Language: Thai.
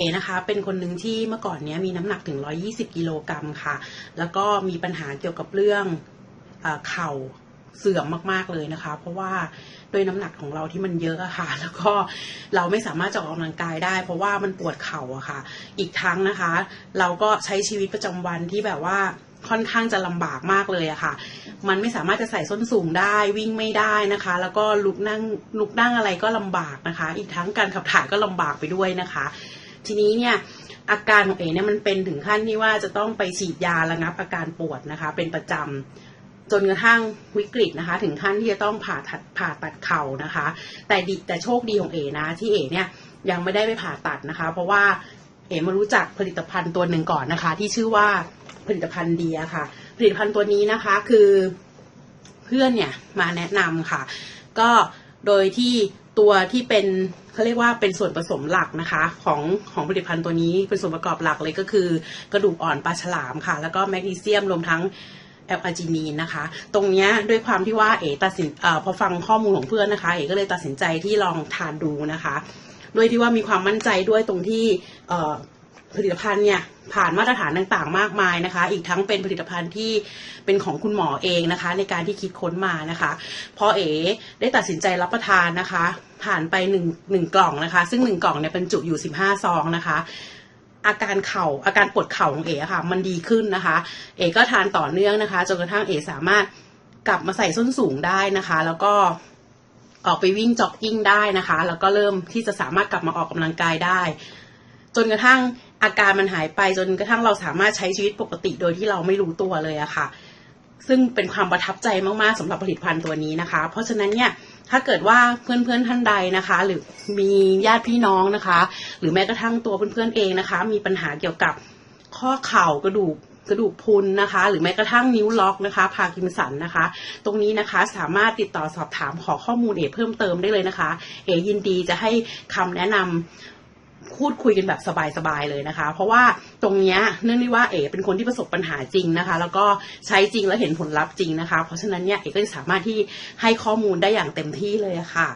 เอนะคะเป็นคนหนึ่งที่เมื่อก่อนเนี้ยมีน้ำหนักถึง 120 กิโลกรัมค่ะ แล้วก็มีปัญหาเกี่ยวกับเรื่องเออเข่าเสื่อมมากๆเลยนะคะ เพราะว่าด้วยน้ำหนักของเราที่มันเยอะอะค่ะ แล้วก็เราไม่สามารถจะออกกำลังกายได้ เพราะว่ามันปวดเข่าอะค่ะ อีกทั้งนะคะ เราก็ใช้ชีวิตประจำวันที่แบบว่าค่อนข้างจะลำบากมากเลยอะค่ะ มันไม่สามารถจะใส่ส้นสูงได้วิ่งไม่ได้นะคะ แล้วก็ลุกนั่งลุกนั่งอะไรก็ลำบากนะคะ อีกทั้งการขับถ่ายก็ลำบากไปด้วยนะคะ ทีนี้เนี่ยอาการของเอ๋เนี่ยมันเป็นถึงขั้นที่ว่าจะต้องไปฉีดยาระงับอาการปวดนะคะ เป็นประจำจนกระทั่งวิกฤตนะคะ ถึงขั้นที่จะต้องผ่าตัดผ่าตัดเข่านะคะ แต่ดีแต่โชคดีของเอ๋นะ ที่เอ๋เนี่ยยังไม่ได้ไปผ่าตัดนะคะ เพราะว่าเอ๋มารู้จักผลิตภัณฑ์ตัวหนึ่งก่อนนะคะ ที่ชื่อว่าผลิตภัณฑ์เดียค่ะ ผลิตภัณฑ์ตัวนี้นะคะคือเพื่อนเนี่ยมาแนะนำค่ะ ก็โดยที่ตัวที่เป็น เขาเรียกว่าเป็นส่วนผสมหลักนะคะของของผลิตภัณฑ์ตัวนี้เป็นส่วนประกอบหลักเลยก็คือ กระดูกอ่อนปลาฉลามค่ะ แล้วก็แมกนีเซียมรวมทั้งแอลอาจินีนนะคะ ตรงเนี้ยด้วยความที่ว่าเอ๋ตัดสินอพอฟังข้อมูลของเพื่อนนะคะ เอ๋ก็เลยตัดสินใจที่ลองทานดูนะคะ ด้วยที่ว่ามีความมั่นใจด้วยตรงที่ ผลิตภัณฑ์เนี่ยผ่านมาตรฐานต่างๆ มากมายนะคะ อีกทั้งเป็นผลิตภัณฑ์ที่เป็นของคุณหมอเองนะคะ ในการที่คิดค้นมานะคะพอเอ๋ได้ตัดสินใจรับประทานนะคะ ผ่านไปหนึ่งหนึ่งกล่องนะคะ ซึ่งหนึ่งกล่องเนี่ยเป็นจุอยู่สิบห้าซองนะคะอาการเข่าอาการปวดเข่าของเอ๋ค่ะ มันดีขึ้นนะคะ เอ๋ก็ทานต่อเนื่องนะคะจนกระทั่งเอ๋สามารถกลับมาใส่ส้นสูงได้นะคะ แล้วก็ออกไปวิ่งจ็อกกิ้งได้นะคะ แล้วก็เริ่มที่จะสามารถกลับมาออกกำลังกายได้ จนกระทั่ง อาการมันหายไปจนกระทั่งเราสามารถใช้ชีวิตปกติโดยที่เราไม่รู้ตัวเลยอะค่ะ ซึ่งเป็นความประทับใจมากๆสำหรับผลิตภัณฑ์ตัวนี้นะคะ เพราะฉะนั้นเนี่ยถ้าเกิดว่าเพื่อนๆท่านใดนะคะ หรือมีญาติพี่น้องนะคะ หรือแม้กระทั่งตัวเพื่อนๆเองนะคะ มีปัญหาเกี่ยวกับข้อเข่ากระดูกกระดูกพุนนะคะ หรือแม้กระทั่งนิ้วล็อกนะคะ พากินสันนะคะ ตรงนี้นะคะสามารถติดต่อสอบถามขอข้อมูลเอเพิ่มเติมได้เลยนะคะ เอยินดีจะให้คำแนะนำ พูดคุยกันแบบสบายๆเลยนะคะ เพราะว่าตรงเนี้ยเนื่องด้วยว่าเอ๋เป็นคนที่ประสบปัญหาจริงนะคะ แล้วก็ใช้จริงแล้วเห็นผลลัพธ์จริงนะคะ เพราะฉะนั้นเนี่ยเอ๋ก็จะสามารถที่ให้ข้อมูลได้อย่างเต็มที่เลยะค่ะ